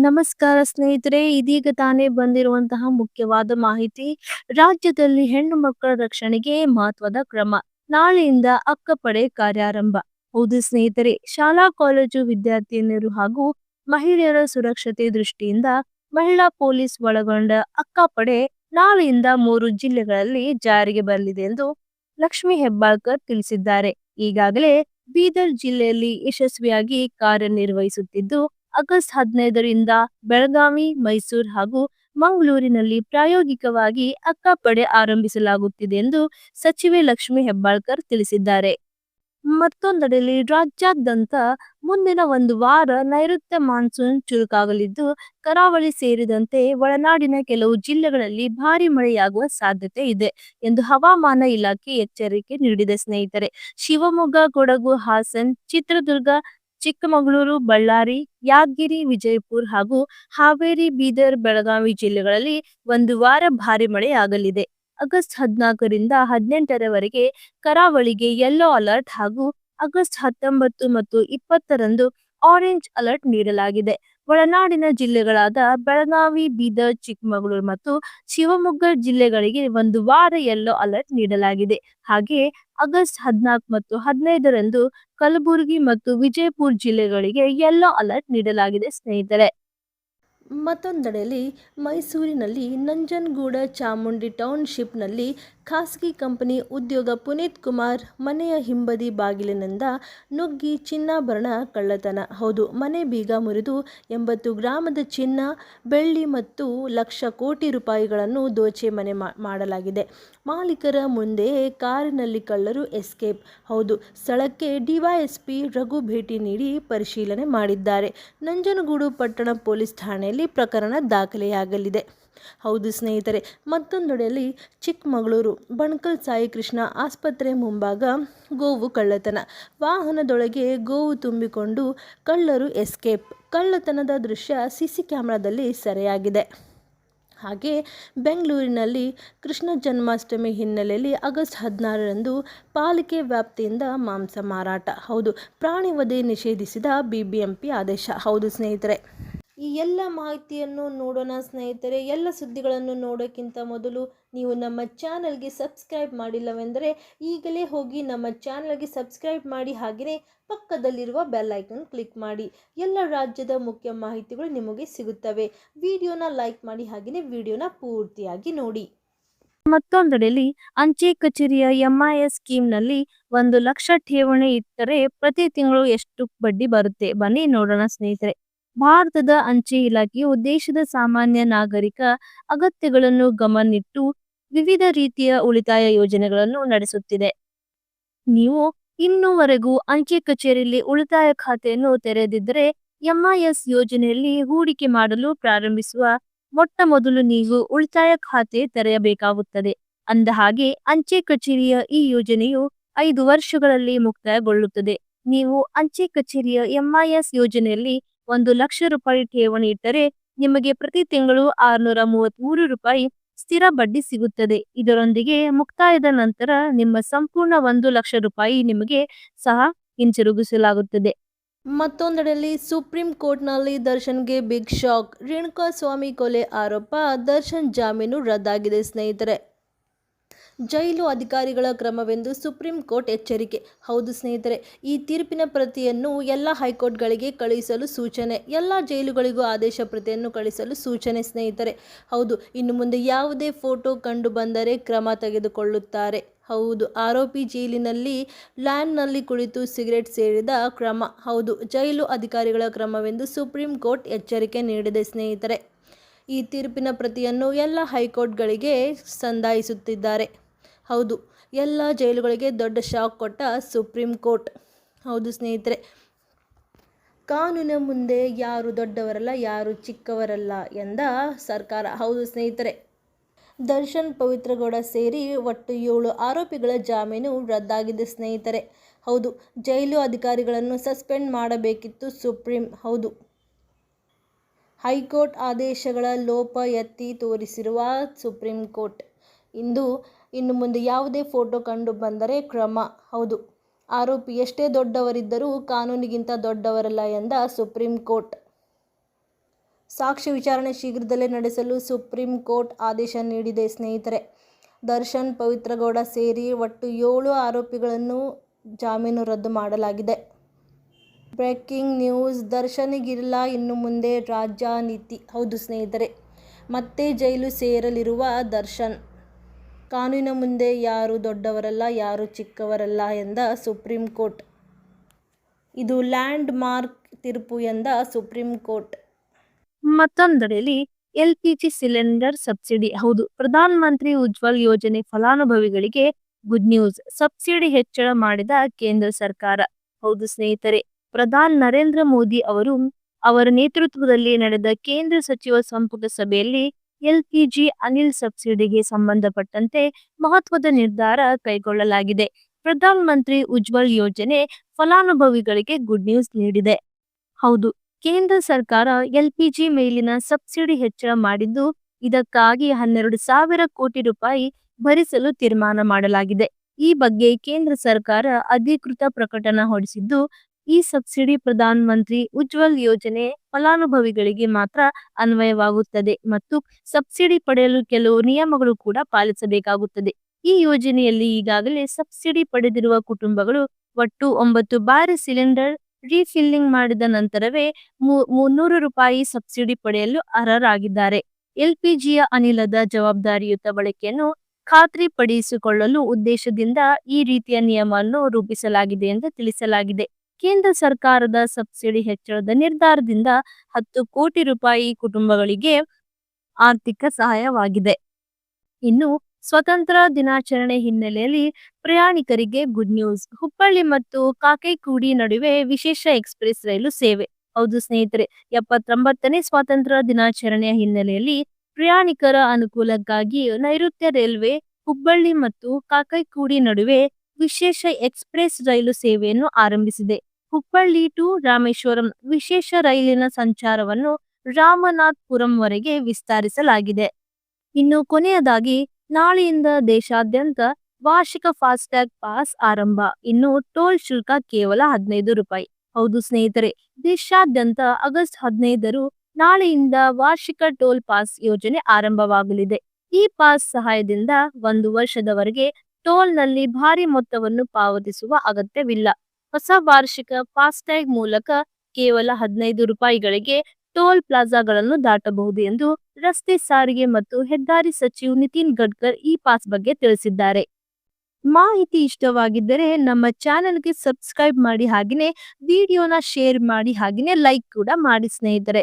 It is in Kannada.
ನಮಸ್ಕಾರ ಸ್ನೇಹಿತರೆ, ಇದೀಗ ತಾನೇ ಬಂದಿರುವಂತಹ ಮುಖ್ಯವಾದ ಮಾಹಿತಿ. ರಾಜ್ಯದಲ್ಲಿ ಹೆಣ್ಣು ಮಕ್ಕಳ ರಕ್ಷಣೆಗೆ ಮಹತ್ವದ ಕ್ರಮ. ನಾಳೆಯಿಂದ ಅಕ್ಕಪಡೆ ಕಾರ್ಯಾರಂಭ. ಹೌದು ಸ್ನೇಹಿತರೆ, ಶಾಲಾ, ಕಾಲೇಜು ವಿದ್ಯಾರ್ಥಿನಿಯರು ಹಾಗೂ ಮಹಿಳೆಯರ ಸುರಕ್ಷತೆ ದೃಷ್ಟಿಯಿಂದ ಮಹಿಳಾ ಪೊಲೀಸ್ ಒಳಗೊಂಡ ಅಕ್ಕಪಡೆ ನಾಳೆಯಿಂದ ಮೂರು ಜಿಲ್ಲೆಗಳಲ್ಲಿ ಜಾರಿಗೆ ಬರಲಿದೆ ಎಂದು ಲಕ್ಷ್ಮಿ ಹೆಬ್ಬಾಳ್ಕರ್ ತಿಳಿಸಿದ್ದಾರೆ. ಈಗಾಗಲೇ ಬೀದರ್ ಜಿಲ್ಲೆಯಲ್ಲಿ ಯಶಸ್ವಿಯಾಗಿ ಕಾರ್ಯನಿರ್ವಹಿಸುತ್ತಿದ್ದು ಆಗಸ್ಟ್ ಹದಿನೈದರಿಂದ ಬೆಳಗಾವಿ, ಮೈಸೂರು ಹಾಗೂ ಮಂಗಳೂರಿನಲ್ಲಿ ಪ್ರಾಯೋಗಿಕವಾಗಿ ಅಕ್ಕಪಡೆ ಆರಂಭಿಸಲಾಗುತ್ತಿದೆ ಎಂದು ಸಚಿವೆ ಲಕ್ಷ್ಮಿ ಹೆಬ್ಬಾಳ್ಕರ್ ತಿಳಿಸಿದ್ದಾರೆ. ಮತ್ತೊಂದೆಡೆಯಲ್ಲಿ ರಾಜ್ಯಾದ್ಯಂತ ಮುಂದಿನ ಒಂದು ವಾರ ನೈಋತ್ಯ ಮಾನ್ಸೂನ್ ಚುರುಕಾಗಲಿದ್ದು, ಕರಾವಳಿ ಸೇರಿದಂತೆ ಒಳನಾಡಿನ ಕೆಲವು ಜಿಲ್ಲೆಗಳಲ್ಲಿ ಭಾರಿ ಮಳೆಯಾಗುವ ಸಾಧ್ಯತೆ ಇದೆ ಎಂದು ಹವಾಮಾನ ಇಲಾಖೆ ಎಚ್ಚರಿಕೆ ನೀಡಿದೆ ಸ್ನೇಹಿತರೆ. ಶಿವಮೊಗ್ಗ, ಕೊಡಗು, ಹಾಸನ್, ಚಿತ್ರದುರ್ಗ ಚಿಕ್ಕಮಗಳೂರು, ಬಳ್ಳಾರಿ, ಯಾದಗಿರಿ, ವಿಜಯಪುರ ಹಾಗೂ ಹಾವೇರಿ, ಬೀದರ್, ಬೆಳಗಾವಿ ಜಿಲ್ಲೆಗಳಲ್ಲಿ ಒಂದು ವಾರ ಭಾರಿ ಮಳೆಯಾಗಲಿದೆ. ಆಗಸ್ಟ್ ಹದಿನಾಲ್ಕರಿಂದ ಹದಿನೆಂಟರವರೆಗೆ ಕರಾವಳಿಗೆ ಯೆಲ್ಲೋ ಅಲರ್ಟ್ ಹಾಗೂ ಆಗಸ್ಟ್ ಹತ್ತೊಂಬತ್ತು ಮತ್ತು ಇಪ್ಪತ್ತರಂದು ಆರೆಂಜ್ ಅಲರ್ಟ್ ನೀಡಲಾಗಿದೆ. ಒಳನಾಡಿನ ಜಿಲ್ಲೆಗಳಾದ ಬೆಳಗಾವಿ, ಬೀದರ್, ಚಿಕ್ಕಮಗಳೂರು ಮತ್ತು ಶಿವಮೊಗ್ಗ ಜಿಲ್ಲೆಗಳಿಗೆ ಒಂದು ವಾರ ಯೆಲ್ಲೋ ಅಲರ್ಟ್ ನೀಡಲಾಗಿದೆ. ಹಾಗೆ ಆಗಸ್ಟ್ ಹದಿನಾಲ್ಕು ಮತ್ತು ಹದಿನೈದರಂದು ಕಲಬುರಗಿ ಮತ್ತು ವಿಜಯಪುರ ಜಿಲ್ಲೆಗಳಿಗೆ ಯೆಲ್ಲೋ ಅಲರ್ಟ್ ನೀಡಲಾಗಿದೆ ಸ್ನೇಹಿತರೆ. ಮತ್ತೊಂದೆಡೆಯಲ್ಲಿ ಮೈಸೂರಿನಲ್ಲಿ ನಂಜನಗೂಡ ಚಾಮುಂಡಿ ಟೌನ್ಶಿಪ್ನಲ್ಲಿ ಖಾಸಗಿ ಕಂಪನಿ ಉದ್ಯೋಗ ಪುನೀತ್ ಕುಮಾರ್ ಮನೆಯ ಹಿಂಬದಿ ಬಾಗಿಲಿನಿಂದ ನುಗ್ಗಿ ಚಿನ್ನಾಭರಣ ಕಳ್ಳತನ. ಹೌದು, ಮನೆ ಬೀಗ ಮುರಿದು ಎಂಬತ್ತು ಗ್ರಾಮದ ಚಿನ್ನ, ಬೆಳ್ಳಿ ಮತ್ತು ಲಕ್ಷ ಕೋಟಿ ರೂಪಾಯಿಗಳನ್ನು ದೋಚೆ ಮನೆ ಮಾಡಲಾಗಿದೆ. ಮಾಲೀಕರ ಮುಂದೆ ಕಾರಿನಲ್ಲಿ ಕಳ್ಳರು ಎಸ್ಕೇಪ್. ಹೌದು, ಸ್ಥಳಕ್ಕೆ ಡಿವೈಎಸ್ಪಿ ರಘು ಭೇಟಿ ನೀಡಿ ಪರಿಶೀಲನೆ ಮಾಡಿದ್ದಾರೆ. ನಂಜನಗೂಡು ಪಟ್ಟಣ ಪೊಲೀಸ್ ಠಾಣೆಯಲ್ಲಿ ಪ್ರಕರಣ ದಾಖಲೆಯಾಗಲಿದೆ. ಹೌದು ಸ್ನೇಹಿತರೆ, ಮತ್ತೊಂದೆಡೆಯಲ್ಲಿ ಚಿಕ್ಕಮಗಳೂರು, ಬಣಕಲ್ ಸಾಯಿ ಕೃಷ್ಣ ಆಸ್ಪತ್ರೆ ಮುಂಭಾಗ ಗೋವು ಕಳ್ಳತನ. ವಾಹನದೊಳಗೆ ಗೋವು ತುಂಬಿಕೊಂಡು ಕಳ್ಳರು ಎಸ್ಕೇಪ್. ಕಳ್ಳತನದ ದೃಶ್ಯ ಸಿಸಿ ಕ್ಯಾಮೆರಾದಲ್ಲಿ ಸೆರೆಯಾಗಿದೆ. ಹಾಗೆ ಬೆಂಗಳೂರಿನಲ್ಲಿ ಕೃಷ್ಣ ಜನ್ಮಾಷ್ಟಮಿ ಹಿನ್ನೆಲೆಯಲ್ಲಿ ಆಗಸ್ಟ್ ಹದಿನಾರರಂದು ಪಾಲಿಕೆ ವ್ಯಾಪ್ತಿಯಿಂದ ಮಾಂಸ ಮಾರಾಟ. ಹೌದು, ಪ್ರಾಣಿ ವಧೆ ನಿಷೇಧಿಸಿದ ಬಿಬಿಎಂಪಿ ಆದೇಶ. ಹೌದು ಸ್ನೇಹಿತರೆ. ಈ ಎಲ್ಲ ಮಾಹಿತಿಯನ್ನು ನೋಡೋಣ ಸ್ನೇಹಿತರೆ, ಎಲ್ಲ ಸುದ್ದಿಗಳನ್ನು ನೋಡೋಕ್ಕಿಂತ ಮೊದಲು ನೀವು ನಮ್ಮ ಚಾನಲ್ಗೆ ಸಬ್ಸ್ಕ್ರೈಬ್ ಮಾಡಿಲ್ಲವೆಂದರೆ ಈಗಲೇ ಹೋಗಿ ನಮ್ಮ ಚಾನಲ್ಗೆ ಸಬ್ಸ್ಕ್ರೈಬ್ ಮಾಡಿ ಹಾಗೆಯೇ ಪಕ್ಕದಲ್ಲಿರುವ ಬೆಲ್ ಐಕನ್ ಕ್ಲಿಕ್ ಮಾಡಿ. ಎಲ್ಲ ರಾಜ್ಯದ ಮುಖ್ಯ ಮಾಹಿತಿಗಳು ನಿಮಗೆ ಸಿಗುತ್ತವೆ. ವಿಡಿಯೋನ ಲೈಕ್ ಮಾಡಿ ಹಾಗೆಯೇ ವಿಡಿಯೋನ ಪೂರ್ತಿಯಾಗಿ ನೋಡಿ. ಮತ್ತೊಂದೆಡೆಯಲ್ಲಿ ಅಂಚೆ ಕಚೇರಿಯ ಎಂಐಎಸ್ ಸ್ಕೀಮ್ನಲ್ಲಿ ಒಂದು ಲಕ್ಷ ಠೇವಣಿ ಇಟ್ಟರೆ ಪ್ರತಿ ತಿಂಗಳು ಎಷ್ಟು ಬಡ್ಡಿ ಬರುತ್ತೆ? ಬನ್ನಿ ನೋಡೋಣ ಸ್ನೇಹಿತರೆ. ಭಾರತದ ಅಂಚೆ ಇಲಾಖೆಯು ದೇಶದ ಸಾಮಾನ್ಯ ನಾಗರಿಕ ಅಗತ್ಯಗಳನ್ನು ಗಮನಿಟ್ಟು ವಿವಿಧ ರೀತಿಯ ಉಳಿತಾಯ ಯೋಜನೆಗಳನ್ನು ನಡೆಸುತ್ತಿದೆ. ನೀವು ಇನ್ನೂವರೆಗೂ ಅಂಚೆ ಕಚೇರಿಯಲ್ಲಿ ಉಳಿತಾಯ ಖಾತೆಯನ್ನು ತೆರೆದಿದ್ದರೆ ಎಂಐಎಸ್ ಯೋಜನೆಯಲ್ಲಿ ಹೂಡಿಕೆ ಮಾಡಲು ಪ್ರಾರಂಭಿಸುವ ಮೊಟ್ಟ ಮೊದಲು ನೀವು ಉಳಿತಾಯ ಖಾತೆ ತೆರೆಯಬೇಕಾಗುತ್ತದೆ. ಅಂದ ಹಾಗೆ ಅಂಚೆ ಕಚೇರಿಯ ಈ ಯೋಜನೆಯು ಐದು ವರ್ಷಗಳಲ್ಲಿ ಮುಕ್ತಾಯಗೊಳ್ಳುತ್ತದೆ. ನೀವು ಅಂಚೆ ಕಚೇರಿಯ ಎಂಐಎಸ್ ಯೋಜನೆಯಲ್ಲಿ ಒಂದು ಲಕ್ಷ ರೂಪಾಯಿ ಠೇವಣಿ ಇಟ್ಟರೆ ನಿಮಗೆ ಪ್ರತಿ ತಿಂಗಳು ಆರುನೂರ ಮೂವತ್ಮೂರು ರೂಪಾಯಿ ಸ್ಥಿರ ಬಡ್ಡಿ ಸಿಗುತ್ತದೆ. ಇದರೊಂದಿಗೆ ಮುಕ್ತಾಯದ ನಂತರ ನಿಮ್ಮ ಸಂಪೂರ್ಣ ಒಂದು ಲಕ್ಷ ರೂಪಾಯಿ ನಿಮಗೆ ಸಹ ಹಿಂತಿರುಗಿಸಲಾಗುತ್ತದೆ. ಮತ್ತೊಂದೆಡೆಯಲ್ಲಿ ಸುಪ್ರೀಂ ಕೋರ್ಟ್ನಲ್ಲಿ ದರ್ಶನ್ಗೆ ಬಿಗ್ ಶಾಕ್ ರೇಣುಕಾ ಸ್ವಾಮಿ ಕೊಲೆ ಆರೋಪ, ದರ್ಶನ್ ಜಾಮೀನು ರದ್ದಾಗಿದೆ ಸ್ನೇಹಿತರೆ. ಜೈಲು ಅಧಿಕಾರಿಗಳ ಕ್ರಮವೆಂದು ಸುಪ್ರೀಂ ಕೋರ್ಟ್ ಎಚ್ಚರಿಕೆ. ಹೌದು ಸ್ನೇಹಿತರೆ, ಈ ತೀರ್ಪಿನ ಪ್ರತಿಯನ್ನು ಎಲ್ಲ ಹೈಕೋರ್ಟ್ಗಳಿಗೆ ಕಳುಹಿಸಲು ಸೂಚನೆ, ಎಲ್ಲ ಜೈಲುಗಳಿಗೂ ಆದೇಶ ಪ್ರತಿಯನ್ನು ಕಳಿಸಲು ಸೂಚನೆ ಸ್ನೇಹಿತರೆ. ಹೌದು, ಇನ್ನು ಮುಂದೆ ಯಾವುದೇ ಫೋಟೋ ಕಂಡು ಬಂದರೆ ಕ್ರಮ ತೆಗೆದುಕೊಳ್ಳುತ್ತಾರೆ. ಹೌದು, ಆರೋಪಿ ಜೈಲಿನಲ್ಲಿ ಲ್ಯಾಂಡ್ನಲ್ಲಿ ಕುಳಿತು ಸಿಗರೆಟ್ ಸೇರಿದ ಕ್ರಮ. ಹೌದು, ಜೈಲು ಅಧಿಕಾರಿಗಳ ಕ್ರಮವೆಂದು ಸುಪ್ರೀಂ ಕೋರ್ಟ್ ಎಚ್ಚರಿಕೆ ನೀಡಿದೆ ಸ್ನೇಹಿತರೆ. ಈ ತೀರ್ಪಿನ ಪ್ರತಿಯನ್ನು ಎಲ್ಲ ಹೈಕೋರ್ಟ್ಗಳಿಗೆ ಸಂದಾಯಿಸುತ್ತಿದ್ದಾರೆ. ಹೌದು, ಎಲ್ಲ ಜೈಲುಗಳಿಗೆ ದೊಡ್ಡ ಶಾಕ್ ಕೊಟ್ಟ ಸುಪ್ರೀಂ ಕೋರ್ಟ್. ಹೌದು ಸ್ನೇಹಿತರೆ, ಕಾನೂನಿನ ಮುಂದೆ ಯಾರು ದೊಡ್ಡವರಲ್ಲ, ಯಾರು ಚಿಕ್ಕವರಲ್ಲ ಎಂದ ಸರ್ಕಾರ. ಹೌದು ಸ್ನೇಹಿತರೆ, ದರ್ಶನ್, ಪವಿತ್ರಗೌಡ ಸೇರಿ ಒಟ್ಟು ಏಳು ಆರೋಪಿಗಳ ಜಾಮೀನು ರದ್ದಾಗಿದೆ ಸ್ನೇಹಿತರೆ. ಹೌದು, ಜೈಲು ಅಧಿಕಾರಿಗಳನ್ನು ಸಸ್ಪೆಂಡ್ ಮಾಡಬೇಕಿತ್ತು ಸುಪ್ರೀಂ. ಹೌದು, ಹೈಕೋರ್ಟ್ ಆದೇಶಗಳ ಲೋಪ ಎತ್ತಿ ತೋರಿಸಿರುವ ಸುಪ್ರೀಂ ಕೋರ್ಟ್. ಇಂದು ಇನ್ನು ಮುಂದೆ ಯಾವುದೇ ಫೋಟೋ ಕಂಡು ಬಂದರೆ ಕ್ರಮ. ಹೌದು. ಆರೋಪಿ ಎಷ್ಟೇ ದೊಡ್ಡವರಿದ್ದರೂ ಕಾನೂನಿಗಿಂತ ದೊಡ್ಡವರಲ್ಲ ಎಂದ ಸುಪ್ರೀಂ ಕೋರ್ಟ್. ಸಾಕ್ಷಿ ವಿಚಾರಣೆ ಶೀಘ್ರದಲ್ಲೇ ನಡೆಸಲು ಸುಪ್ರೀಂ ಕೋರ್ಟ್ ಆದೇಶ ನೀಡಿದೆ ಸ್ನೇಹಿತರೆ. ದರ್ಶನ್, ಪವಿತ್ರಗೌಡ ಸೇರಿ ಒಟ್ಟು ಏಳು ಆರೋಪಿಗಳನ್ನು ಜಾಮೀನು ರದ್ದು ಮಾಡಲಾಗಿದೆ. ಬ್ರೇಕಿಂಗ್ ನ್ಯೂಸ್ ದರ್ಶನಿಗಿರಲ್ಲ ಇನ್ನು ಮುಂದೆ ರಾಜ್ಯ ನೀತಿ ಹೌದು ಸ್ನೇಹಿತರೆ. ಮತ್ತೆ ಜೈಲು ಸೇರಲಿರುವ ದರ್ಶನ್. ಕಾನೂನಿನ ಮುಂದೆ ಯಾರು ದೊಡ್ಡವರಲ್ಲ, ಯಾರು ಚಿಕ್ಕವರಲ್ಲ ಎಂದ ಸುಪ್ರೀಂ ಕೋರ್ಟ್. ಇದು ಲ್ಯಾಂಡ್ ಮಾರ್ಕ್ ತೀರ್ಪು ಎಂದ ಸುಪ್ರೀಂ ಕೋರ್ಟ್. ಮತ್ತೊಂದೆಡೆಯಲ್ಲಿ ಎಲ್ಪಿಜಿ ಸಿಲಿಂಡರ್ ಸಬ್ಸಿಡಿ. ಹೌದು, ಪ್ರಧಾನ ಮಂತ್ರಿ ಉಜ್ವಲ್ ಯೋಜನೆ ಫಲಾನುಭವಿಗಳಿಗೆ ಗುಡ್ ನ್ಯೂಸ್. ಸಬ್ಸಿಡಿ ಹೆಚ್ಚಳ ಮಾಡಿದ ಕೇಂದ್ರ ಸರ್ಕಾರ. ಹೌದು ಸ್ನೇಹಿತರೆ, ಪ್ರಧಾನಿ ನರೇಂದ್ರ ಮೋದಿ ಅವರು ಅವರ ನೇತೃತ್ವದಲ್ಲಿ ನಡೆದ ಕೇಂದ್ರ ಸಚಿವ ಸಂಪುಟ ಸಭೆಯಲ್ಲಿ ಎಲ್ಪಿಜಿ ಅನಿಲ್ ಸಬ್ಸಿಡಿಗೆ ಸಂಬಂಧಪಟ್ಟಂತೆ ಮಹತ್ವದ ನಿರ್ಧಾರ ಕೈಗೊಳ್ಳಲಾಗಿದೆ. ಪ್ರಧಾನ ಮಂತ್ರಿ ಉಜ್ವಲ್ ಯೋಜನೆ ಫಲಾನುಭವಿಗಳಿಗೆ ಗುಡ್ ನ್ಯೂಸ್ ನೀಡಿದೆ. ಹೌದು, ಕೇಂದ್ರ ಸರ್ಕಾರ ಎಲ್ಪಿಜಿ ಮೇಲಿನ ಸಬ್ಸಿಡಿ ಹೆಚ್ಚಳ ಮಾಡಿದ್ದು, ಇದಕ್ಕಾಗಿ ಹನ್ನೆರಡು ಸಾವಿರ ಕೋಟಿ ರೂಪಾಯಿ ಭರಿಸಲು ತೀರ್ಮಾನ ಮಾಡಲಾಗಿದೆ. ಈ ಬಗ್ಗೆ ಕೇಂದ್ರ ಸರ್ಕಾರ ಅಧಿಕೃತ ಪ್ರಕಟಣೆ ಹೊರಡಿಸಿದ್ದು ಈ ಸಬ್ಸಿಡಿ ಪ್ರಧಾನ ಮಂತ್ರಿ ಉಜ್ವಲ್ ಯೋಜನೆ ಫಲಾನುಭವಿಗಳಿಗೆ ಮಾತ್ರ ಅನ್ವಯವಾಗುತ್ತದೆ ಮತ್ತು ಸಬ್ಸಿಡಿ ಪಡೆಯಲು ಕೆಲವು ನಿಯಮಗಳು ಕೂಡ ಪಾಲಿಸಬೇಕಾಗುತ್ತದೆ. ಈ ಯೋಜನೆಯಲ್ಲಿ ಈಗಾಗಲೇ ಸಬ್ಸಿಡಿ ಪಡೆದಿರುವ ಕುಟುಂಬಗಳು ಒಟ್ಟು ಒಂಬತ್ತು ಬಾರಿ ಸಿಲಿಂಡರ್ ರೀಫಿಲ್ಲಿಂಗ್ ಮಾಡಿದ ನಂತರವೇ ಮುನ್ನೂರು ರೂಪಾಯಿ ಸಬ್ಸಿಡಿ ಪಡೆಯಲು ಅರ್ಹರಾಗಿದ್ದಾರೆ. ಎಲ್ಪಿಜಿಯ ಅನಿಲದ ಜವಾಬ್ದಾರಿಯುತ ಬಳಕೆಯನ್ನು ಖಾತ್ರಿಪಡಿಸಿಕೊಳ್ಳಲು ಉದ್ದೇಶದಿಂದ ಈ ರೀತಿಯ ನಿಯಮವನ್ನು ರೂಪಿಸಲಾಗಿದೆ ಎಂದು ತಿಳಿಸಲಾಗಿದೆ. ಕೇಂದ್ರ ಸರ್ಕಾರದ ಸಬ್ಸಿಡಿ ಹೆಚ್ಚಳದ ನಿರ್ಧಾರದಿಂದ ಹತ್ತು ಕೋಟಿ ರೂಪಾಯಿ ಕುಟುಂಬಗಳಿಗೆ ಆರ್ಥಿಕ ಸಹಾಯವಾಗಿದೆ. ಇನ್ನು ಸ್ವತಂತ್ರ ದಿನಾಚರಣೆ ಹಿನ್ನೆಲೆಯಲ್ಲಿ ಪ್ರಯಾಣಿಕರಿಗೆ ಗುಡ್ ನ್ಯೂಸ್, ಹುಬ್ಬಳ್ಳಿ ಮತ್ತು ಕಾಕೈಕೂಡಿ ನಡುವೆ ವಿಶೇಷ ಎಕ್ಸ್ಪ್ರೆಸ್ ರೈಲು ಸೇವೆ. ಹೌದು ಸ್ನೇಹಿತರೆ, ಎಪ್ಪತ್ತೊಂಬತ್ತನೇ ಸ್ವಾತಂತ್ರ್ಯ ದಿನಾಚರಣೆಯ ಹಿನ್ನೆಲೆಯಲ್ಲಿ ಪ್ರಯಾಣಿಕರ ಅನುಕೂಲಕ್ಕಾಗಿ ನೈಋತ್ಯ ರೈಲ್ವೆ, ಹುಬ್ಬಳ್ಳಿ ಮತ್ತು ಕಾಕೈಕೂಡಿ ನಡುವೆ ವಿಶೇಷ ಎಕ್ಸ್ಪ್ರೆಸ್ ರೈಲು ಸೇವೆಯನ್ನು ಆರಂಭಿಸಿದೆ. ಹುಬ್ಬಳ್ಳಿ ಟು ರಾಮೇಶ್ವರಂ ವಿಶೇಷ ರೈಲಿನ ಸಂಚಾರವನ್ನು ರಾಮನಾಥ್ಪುರಂವರೆಗೆ ವಿಸ್ತರಿಸಲಾಗಿದೆ. ಇನ್ನು ಕೊನೆಯದಾಗಿ, ನಾಳೆಯಿಂದ ದೇಶಾದ್ಯಂತ ವಾರ್ಷಿಕ ಫಾಸ್ಟ್ಯಾಗ್ ಪಾಸ್ ಆರಂಭ. ಇನ್ನು ಟೋಲ್ ಶುಲ್ಕ ಕೇವಲ ಹದಿನೈದು ರೂಪಾಯಿ. ಹೌದು ಸ್ನೇಹಿತರೆ, ದೇಶಾದ್ಯಂತ ಆಗಸ್ಟ್ ಹದಿನೈದರು ನಾಳೆಯಿಂದ ವಾರ್ಷಿಕ ಟೋಲ್ ಪಾಸ್ ಯೋಜನೆ ಆರಂಭವಾಗಲಿದೆ. ಈ ಪಾಸ್ ಸಹಾಯದಿಂದ ಒಂದು ವರ್ಷದವರೆಗೆ ಟೋಲ್ನಲ್ಲಿ ಭಾರಿ ಮೊತ್ತವನ್ನು ಪಾವತಿಸುವ ಅಗತ್ಯವಿಲ್ಲ. ಹೊಸ ವಾರ್ಷಿಕ ಫಾಸ್ಟ್ಯಾಗ್ ಮೂಲಕ ಕೇವಲ ಹದಿನೈದು ರೂಪಾಯಿಗಳಿಗೆ ಟೋಲ್ ಪ್ಲಾಜಾಗಳನ್ನು ದಾಟಬಹುದು ಎಂದು ರಸ್ತೆ ಸಾರಿಗೆ ಮತ್ತು ಹೆದ್ದಾರಿ ಸಚಿವ ನಿತಿನ್ ಗಡ್ಕರ್ ಈ ಪಾಸ್ ಬಗ್ಗೆ ತಿಳಿಸಿದ್ದಾರೆ. ಮಾಹಿತಿ ಇಷ್ಟವಾಗಿದ್ದರೆ ನಮ್ಮ ಚಾನೆಲ್ಗೆ ಸಬ್ಸ್ಕ್ರೈಬ್ ಮಾಡಿ ಹಾಗೆಯೇ ವಿಡಿಯೋನ ಶೇರ್ ಮಾಡಿ ಹಾಗೆಯೇ ಲೈಕ್ ಕೂಡ ಮಾಡಿ ಸ್ನೇಹಿತರೆ.